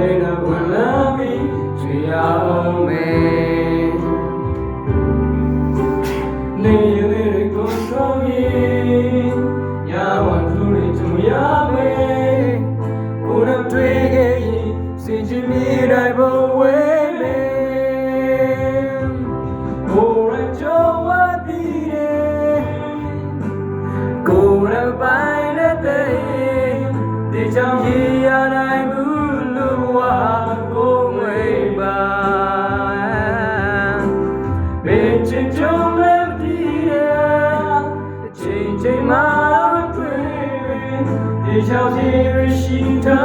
လေးကဝင်လာပြီးကြွေအောင်မေနေရတဲ့ကိုတော်မြေညာဝန်သူတွေကြုံရမေကိုယ်တွေ့ခဲ့ရင်စင်ချင်မိတိုင်းဘဝမေ Orange or what be it? Go and buy the day. Did you hear that? ကြုံမဲ့ဒီရဲ့အချိန်ချိန်မှာတွေ့ရင်ဒီချောင်းကြီးရရှိတာ